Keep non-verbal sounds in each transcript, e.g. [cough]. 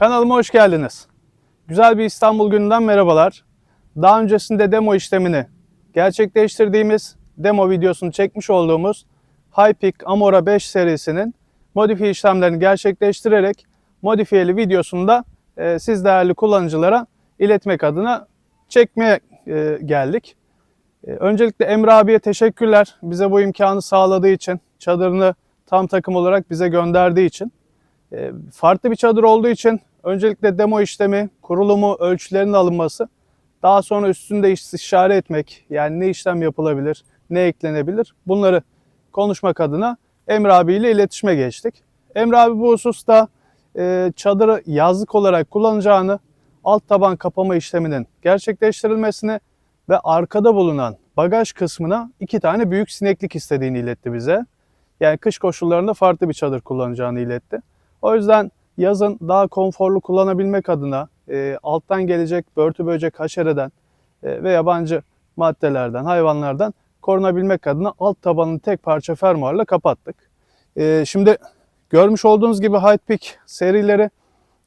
Kanalıma hoş geldiniz. Güzel bir İstanbul gününden merhabalar. Daha öncesinde demo işlemini gerçekleştirdiğimiz demo videosunu çekmiş olduğumuz Hypeak Amora 5 serisinin modifiye işlemlerini gerçekleştirerek modifiyeli videosunu da e, siz değerli kullanıcılara iletmek adına çekmeye e, geldik. E, öncelikle Emre abiye teşekkürler. Bize bu imkanı sağladığı için, çadırını tam takım olarak bize gönderdiği için. E, farklı bir çadır olduğu için öncelikle demo işlemi, kurulumu, ölçülerinin alınması, daha sonra üstünde istişare etmek, yani ne işlem yapılabilir, ne eklenebilir bunları konuşmak adına Emre abiyle iletişime geçtik. Emre abi bu hususta e, çadırı yazlık olarak kullanacağını, alt taban kapama işleminin gerçekleştirilmesini ve arkada bulunan bagaj kısmına iki tane büyük sineklik istediğini iletti bize. Yani kış koşullarında farklı bir çadır kullanacağını iletti. O yüzden yazın daha konforlu kullanabilmek adına e, alttan gelecek börtü böcek haşereden e, ve yabancı maddelerden, hayvanlardan korunabilmek adına alt tabanını tek parça fermuarla kapattık. E, şimdi görmüş olduğunuz gibi Hypepeak serileri,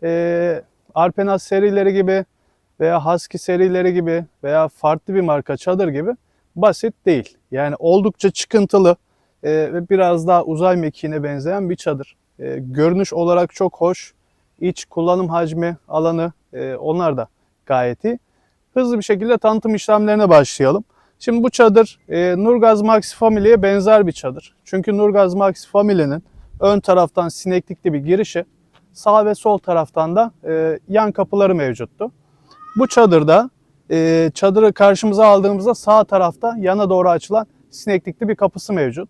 e, Arpenas serileri gibi veya Husky serileri gibi veya farklı bir marka çadır gibi basit değil. Yani oldukça çıkıntılı e, ve biraz daha uzay mekiğine benzeyen bir çadır. E, görünüş olarak çok hoş. İç kullanım hacmi, alanı e, onlar da gayet iyi. Hızlı bir şekilde tanıtım işlemlerine başlayalım. Şimdi bu çadır e, Nurgaz Maxi Family'ye benzer bir çadır. Çünkü Nurgaz Maxi Family'nin ön taraftan sineklikli bir girişi, sağ ve sol taraftan da e, yan kapıları mevcuttu. Bu çadırda e, çadırı karşımıza aldığımızda sağ tarafta yana doğru açılan sineklikli bir kapısı mevcut.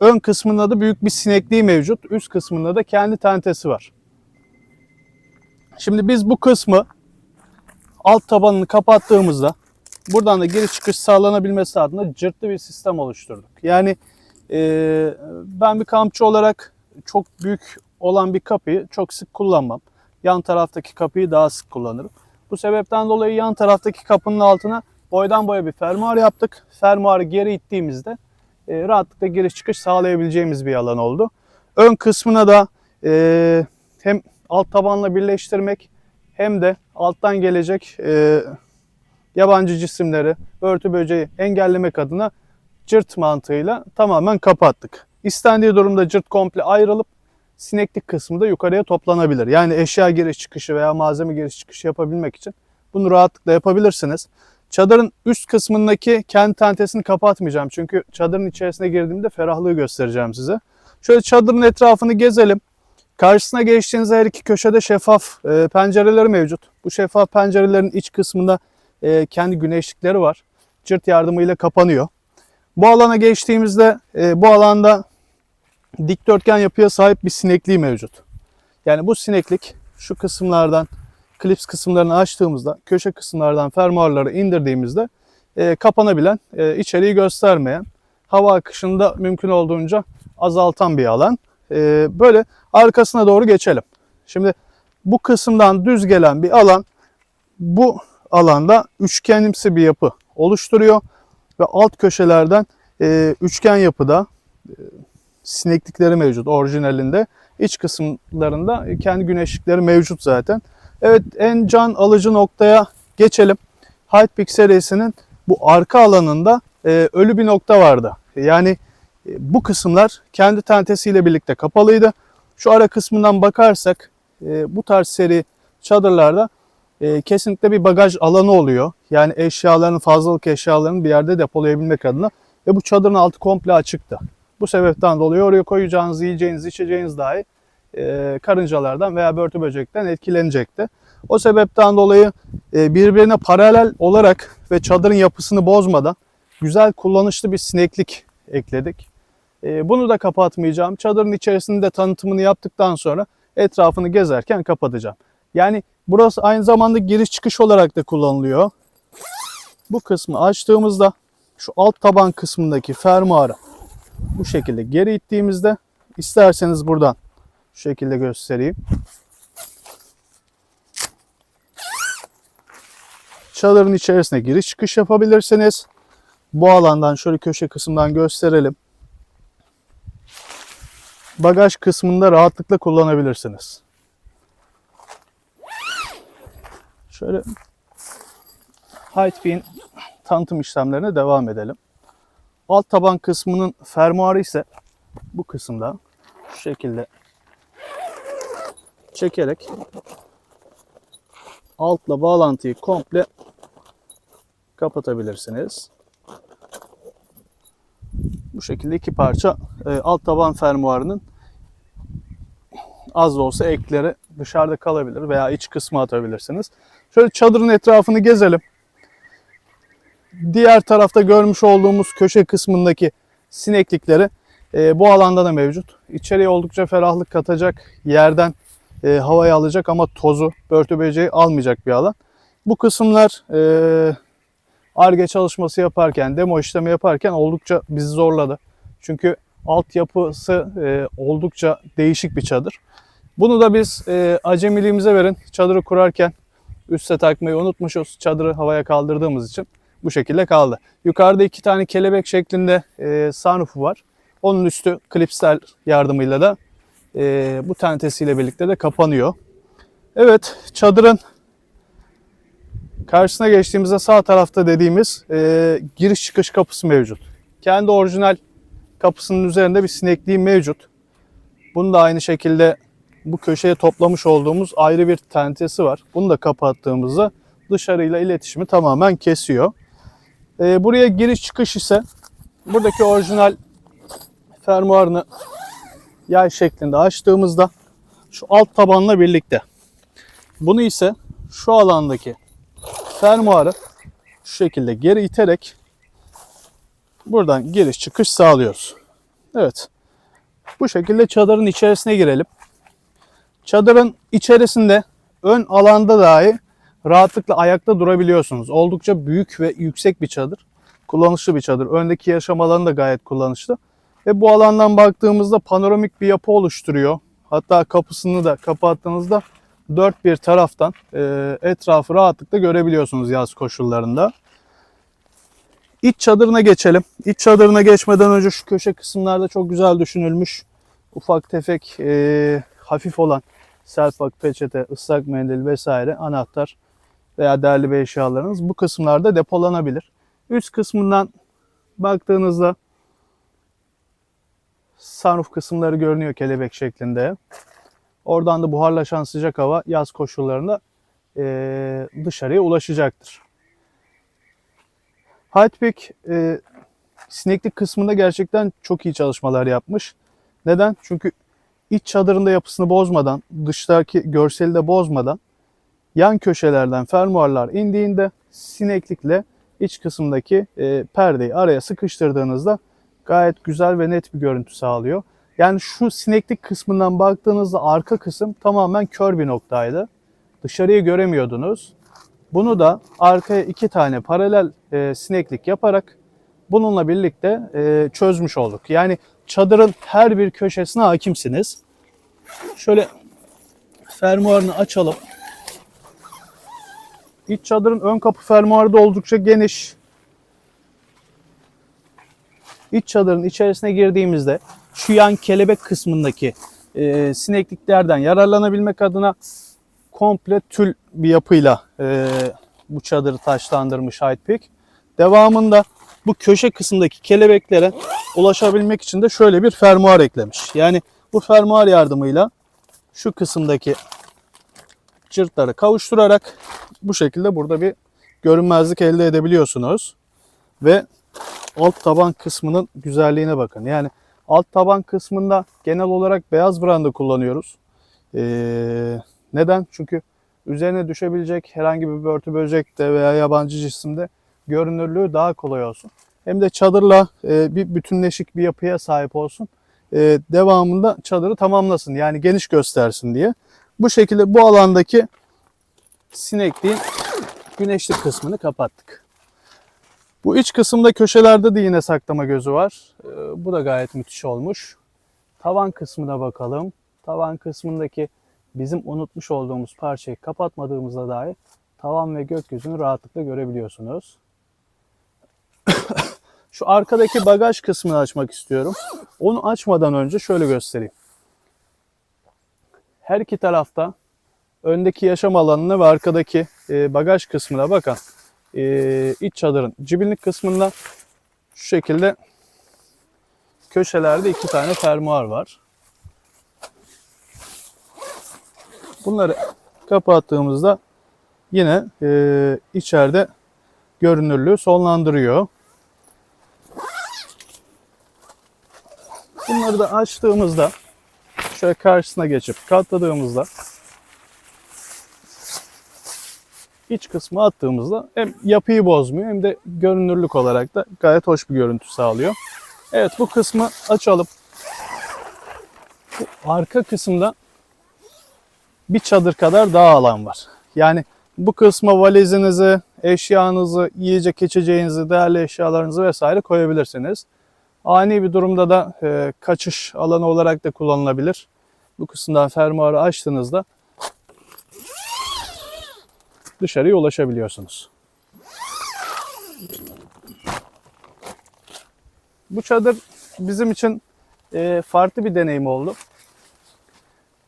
Ön kısmında da büyük bir sinekliği mevcut. Üst kısmında da kendi tentesi var. Şimdi biz bu kısmı alt tabanını kapattığımızda buradan da giriş çıkış sağlanabilmesi adına cırtlı bir sistem oluşturduk. Yani e, ben bir kampçı olarak çok büyük olan bir kapıyı çok sık kullanmam. Yan taraftaki kapıyı daha sık kullanırım. Bu sebepten dolayı yan taraftaki kapının altına boydan boya bir fermuar yaptık. Fermuarı geri ittiğimizde e, rahatlıkla giriş çıkış sağlayabileceğimiz bir alan oldu. Ön kısmına da e, hem alt tabanla birleştirmek hem de alttan gelecek e, yabancı cisimleri, örtü böceği engellemek adına cırt mantığıyla tamamen kapattık. İstendiği durumda cırt komple ayrılıp sineklik kısmı da yukarıya toplanabilir. Yani eşya giriş çıkışı veya malzeme giriş çıkışı yapabilmek için bunu rahatlıkla yapabilirsiniz. Çadırın üst kısmındaki kendi tentesini kapatmayacağım. Çünkü çadırın içerisine girdiğimde ferahlığı göstereceğim size. Şöyle çadırın etrafını gezelim. Karşısına geçtiğinizde her iki köşede şeffaf e, pencereleri mevcut. Bu şeffaf pencerelerin iç kısmında e, kendi güneşlikleri var. Cırt yardımıyla kapanıyor. Bu alana geçtiğimizde e, bu alanda dikdörtgen yapıya sahip bir sinekliği mevcut. Yani bu sineklik şu kısımlardan klips kısımlarını açtığımızda köşe kısımlardan fermuarları indirdiğimizde e, kapanabilen, e, içeriği göstermeyen, hava akışını da mümkün olduğunca azaltan bir alan. E, böyle arkasına doğru geçelim. Şimdi bu kısımdan düz gelen bir alan bu alanda üçgenimsi bir yapı oluşturuyor ve alt köşelerden e, üçgen yapıda e, sineklikleri mevcut orijinalinde. İç kısımlarında kendi güneşlikleri mevcut zaten. Evet en can alıcı noktaya geçelim. Hypepeak serisinin bu arka alanında e, ölü bir nokta vardı. Yani e, bu kısımlar kendi tentesiyle birlikte kapalıydı. Şu ara kısmından bakarsak e, bu tarz seri çadırlarda e, kesinlikle bir bagaj alanı oluyor. Yani eşyaların fazlalık eşyalarını bir yerde depolayabilmek adına ve bu çadırın altı komple açıktı. Bu sebepten dolayı oraya koyacağınız yiyeceğiniz, içeceğiniz dahi e, karıncalardan veya börtü böcekten etkilenecekti. O sebepten dolayı e, birbirine paralel olarak ve çadırın yapısını bozmadan güzel kullanışlı bir sineklik ekledik. E, bunu da kapatmayacağım. Çadırın içerisinde tanıtımını yaptıktan sonra etrafını gezerken kapatacağım. Yani burası aynı zamanda giriş çıkış olarak da kullanılıyor. Bu kısmı açtığımızda şu alt taban kısmındaki fermuarı bu şekilde geri ittiğimizde isterseniz buradan şu şekilde göstereyim. Çadırın içerisine giriş çıkış yapabilirsiniz. Bu alandan şöyle köşe kısımdan gösterelim. Bagaj kısmında rahatlıkla kullanabilirsiniz. Şöyle Hightbee'in tanıtım işlemlerine devam edelim. Alt taban kısmının fermuarı ise bu kısımda şu şekilde çekerek altla bağlantıyı komple kapatabilirsiniz. Bu şekilde iki parça e, alt taban fermuarının az da olsa ekleri dışarıda kalabilir veya iç kısmı atabilirsiniz. Şöyle çadırın etrafını gezelim. Diğer tarafta görmüş olduğumuz köşe kısmındaki sineklikleri e, bu alanda da mevcut. İçeriye oldukça ferahlık katacak, yerden e, havayı alacak ama tozu, börtü böceği almayacak bir alan. Bu kısımlar e, ARGE çalışması yaparken, demo işlemi yaparken oldukça bizi zorladı. Çünkü altyapısı e, oldukça değişik bir çadır. Bunu da biz e, acemiliğimize verin. Çadırı kurarken üste takmayı unutmuşuz. Çadırı havaya kaldırdığımız için bu şekilde kaldı. Yukarıda iki tane kelebek şeklinde e, sunroofu var. Onun üstü klipsler yardımıyla da e, bu tentesiyle birlikte de kapanıyor. Evet çadırın karşısına geçtiğimizde sağ tarafta dediğimiz e, giriş çıkış kapısı mevcut. Kendi orijinal kapısının üzerinde bir sinekliği mevcut. Bunu da aynı şekilde bu köşeye toplamış olduğumuz ayrı bir tentesi var. Bunu da kapattığımızda dışarıyla iletişimi tamamen kesiyor. Ee, buraya giriş çıkış ise buradaki orijinal fermuarını yay şeklinde açtığımızda şu alt tabanla birlikte. Bunu ise şu alandaki fermuarı şu şekilde geri iterek buradan giriş çıkış sağlıyoruz. Evet. Bu şekilde çadırın içerisine girelim. Çadırın içerisinde ön alanda dahi rahatlıkla ayakta durabiliyorsunuz. Oldukça büyük ve yüksek bir çadır. Kullanışlı bir çadır. Öndeki yaşam alanı da gayet kullanışlı. Ve bu alandan baktığımızda panoramik bir yapı oluşturuyor. Hatta kapısını da kapattığınızda dört bir taraftan e, etrafı rahatlıkla görebiliyorsunuz yaz koşullarında. İç çadırına geçelim. İç çadırına geçmeden önce şu köşe kısımlarda çok güzel düşünülmüş. Ufak tefek e, hafif olan selpak, peçete, ıslak mendil vesaire anahtar veya değerli bir eşyalarınız bu kısımlarda depolanabilir. Üst kısmından baktığınızda sunroof kısımları görünüyor kelebek şeklinde. Oradan da buharlaşan sıcak hava yaz koşullarında e, dışarıya ulaşacaktır. Hightpeak e, sineklik kısmında gerçekten çok iyi çalışmalar yapmış. Neden? Çünkü iç çadırında yapısını bozmadan, dıştaki görseli de bozmadan yan köşelerden fermuarlar indiğinde sineklikle iç kısımdaki e, perdeyi araya sıkıştırdığınızda gayet güzel ve net bir görüntü sağlıyor. Yani şu sineklik kısmından baktığınızda arka kısım tamamen kör bir noktaydı. Dışarıyı göremiyordunuz. Bunu da arkaya iki tane paralel e, sineklik yaparak bununla birlikte e, çözmüş olduk. Yani çadırın her bir köşesine hakimsiniz. Şöyle fermuarını açalım. İç çadırın ön kapı fermuarı da oldukça geniş. İç çadırın içerisine girdiğimizde şu yan kelebek kısmındaki e, sinekliklerden yararlanabilmek adına komple tül bir yapıyla e, bu çadırı taşlandırmış Hightpeak. Devamında bu köşe kısımdaki kelebeklere ulaşabilmek için de şöyle bir fermuar eklemiş. Yani bu fermuar yardımıyla şu kısımdaki cırtları kavuşturarak bu şekilde burada bir görünmezlik elde edebiliyorsunuz. Ve alt taban kısmının güzelliğine bakın. Yani alt taban kısmında genel olarak beyaz branda kullanıyoruz. Ee, neden? Çünkü üzerine düşebilecek herhangi bir börtü böcekte veya yabancı cisimde görünürlüğü daha kolay olsun. Hem de çadırla e, bir bütünleşik bir yapıya sahip olsun. E, devamında çadırı tamamlasın yani geniş göstersin diye. Bu şekilde bu alandaki sinekliğin güneşlik kısmını kapattık. Bu iç kısımda köşelerde de yine saklama gözü var. E, bu da gayet müthiş olmuş. Tavan kısmına bakalım. Tavan kısmındaki bizim unutmuş olduğumuz parçayı kapatmadığımızda dahi tavan ve gökyüzünü rahatlıkla görebiliyorsunuz. [coughs] Şu arkadaki bagaj kısmını açmak istiyorum. Onu açmadan önce şöyle göstereyim. Her iki tarafta öndeki yaşam alanına ve arkadaki e, bagaj kısmına bakın. E, iç çadırın cibinlik kısmında şu şekilde köşelerde iki tane fermuar var. Bunları kapattığımızda yine e, içeride görünürlüğü sonlandırıyor. Bunları da açtığımızda şöyle karşısına geçip katladığımızda iç kısmı attığımızda hem yapıyı bozmuyor hem de görünürlük olarak da gayet hoş bir görüntü sağlıyor. Evet bu kısmı açalım. Bu arka kısımda bir çadır kadar daha alan var. Yani bu kısma valizinizi, eşyanızı, yiyecek içeceğinizi, değerli eşyalarınızı vesaire koyabilirsiniz. Ani bir durumda da e, kaçış alanı olarak da kullanılabilir. Bu kısımdan fermuarı açtığınızda dışarıya ulaşabiliyorsunuz. Bu çadır bizim için e, farklı bir deneyim oldu.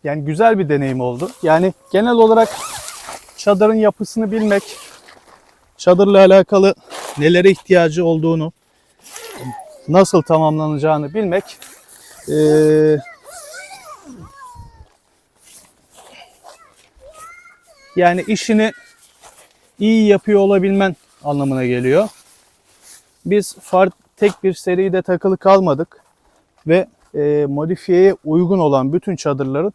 Yani güzel bir deneyim oldu. Yani genel olarak çadırın yapısını bilmek, çadırla alakalı nelere ihtiyacı olduğunu, nasıl tamamlanacağını bilmek e, yani işini iyi yapıyor olabilmen anlamına geliyor. Biz fark tek bir seride takılı kalmadık ve e, modifiyeye uygun olan bütün çadırların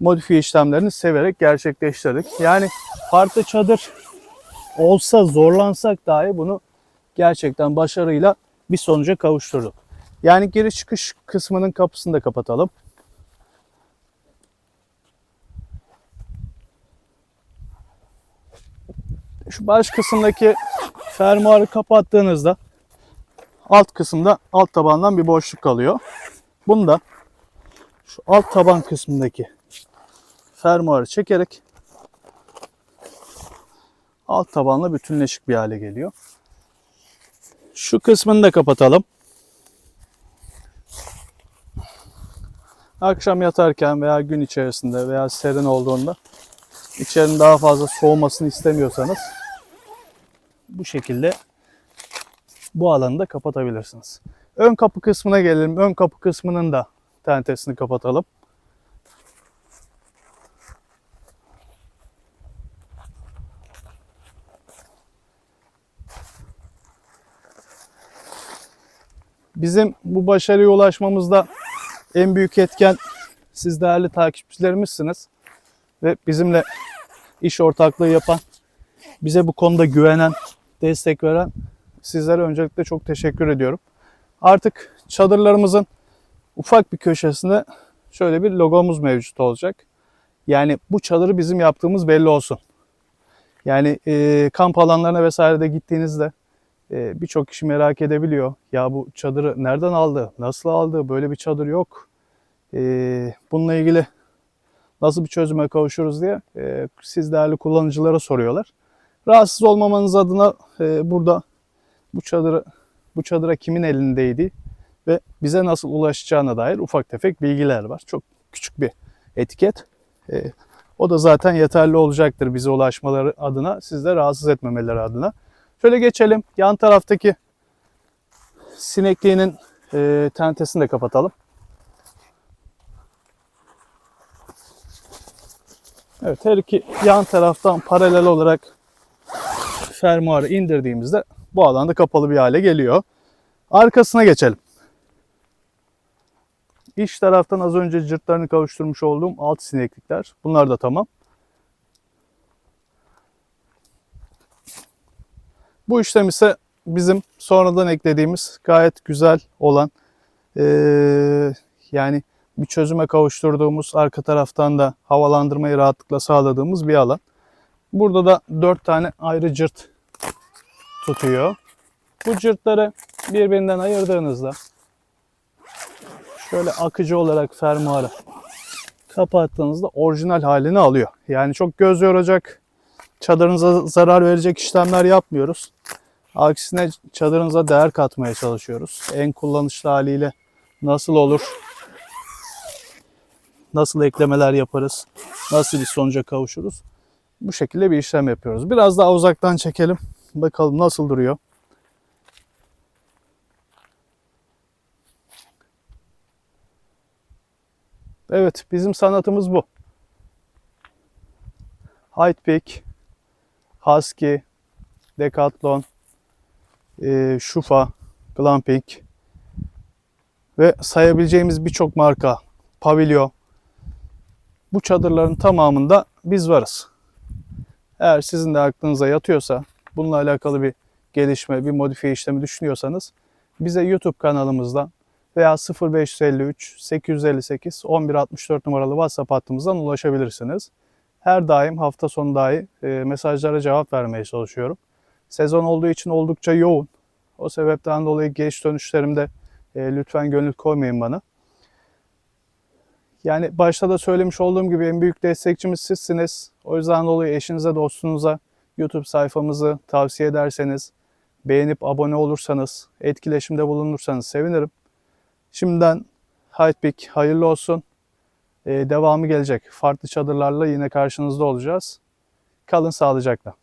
modifiye işlemlerini severek gerçekleştirdik. Yani farklı çadır olsa zorlansak dahi bunu gerçekten başarıyla bir sonuca kavuşturduk. Yani giriş çıkış kısmının kapısını da kapatalım. Şu baş kısımdaki fermuarı kapattığınızda alt kısımda alt tabandan bir boşluk kalıyor. Bunu da şu alt taban kısmındaki fermuarı çekerek alt tabanla bütünleşik bir hale geliyor. Şu kısmını da kapatalım. Akşam yatarken veya gün içerisinde veya serin olduğunda içerinin daha fazla soğumasını istemiyorsanız bu şekilde bu alanı da kapatabilirsiniz. Ön kapı kısmına gelelim. Ön kapı kısmının da tentesini kapatalım. Bizim bu başarıya ulaşmamızda en büyük etken siz değerli takipçilerimizsiniz. Ve bizimle iş ortaklığı yapan, bize bu konuda güvenen, destek veren sizlere öncelikle çok teşekkür ediyorum. Artık çadırlarımızın ufak bir köşesinde şöyle bir logomuz mevcut olacak. Yani bu çadırı bizim yaptığımız belli olsun. Yani e, kamp alanlarına vesaire de gittiğinizde e, birçok kişi merak edebiliyor. Ya bu çadırı nereden aldı? Nasıl aldı? Böyle bir çadır yok. E, bununla ilgili nasıl bir çözüme kavuşuruz diye e, siz değerli kullanıcılara soruyorlar. Rahatsız olmamanız adına e, burada bu çadırı bu çadıra kimin elindeydi ve bize nasıl ulaşacağına dair ufak tefek bilgiler var. Çok küçük bir etiket. E, o da zaten yeterli olacaktır bize ulaşmaları adına, sizde rahatsız etmemeleri adına. Şöyle geçelim. Yan taraftaki sinekliğinin e, tentesini de kapatalım. Evet her iki yan taraftan paralel olarak fermuarı indirdiğimizde bu alanda kapalı bir hale geliyor. Arkasına geçelim. İç taraftan az önce cırtlarını kavuşturmuş olduğum alt sineklikler. Bunlar da tamam. Bu işlem ise bizim sonradan eklediğimiz gayet güzel olan eee, yani bir çözüme kavuşturduğumuz arka taraftan da havalandırmayı rahatlıkla sağladığımız bir alan. Burada da 4 tane ayrı cırt tutuyor. Bu cırtları birbirinden ayırdığınızda şöyle akıcı olarak fermuarı kapattığınızda orijinal halini alıyor. Yani çok göz yoracak, çadırınıza zarar verecek işlemler yapmıyoruz. Aksine çadırınıza değer katmaya çalışıyoruz. En kullanışlı haliyle nasıl olur? Nasıl eklemeler yaparız, nasıl bir sonuca kavuşuruz. Bu şekilde bir işlem yapıyoruz. Biraz daha uzaktan çekelim. Bakalım nasıl duruyor. Evet, bizim sanatımız bu. High Peak, Husky, Decathlon, e, Shufa, Glamping ve sayabileceğimiz birçok marka, Pavilio. Bu çadırların tamamında biz varız. Eğer sizin de aklınıza yatıyorsa, bununla alakalı bir gelişme, bir modifiye işlemi düşünüyorsanız bize YouTube kanalımızdan veya 0553 858 1164 numaralı WhatsApp hattımızdan ulaşabilirsiniz. Her daim hafta sonu dahi e, mesajlara cevap vermeye çalışıyorum. Sezon olduğu için oldukça yoğun. O sebepten dolayı geç dönüşlerimde e, lütfen gönül koymayın bana. Yani başta da söylemiş olduğum gibi en büyük destekçimiz sizsiniz. O yüzden dolayı eşinize, dostunuza YouTube sayfamızı tavsiye ederseniz, beğenip abone olursanız, etkileşimde bulunursanız sevinirim. Şimdiden Hypepeak hayırlı olsun. Ee, devamı gelecek. Farklı çadırlarla yine karşınızda olacağız. Kalın sağlıcakla.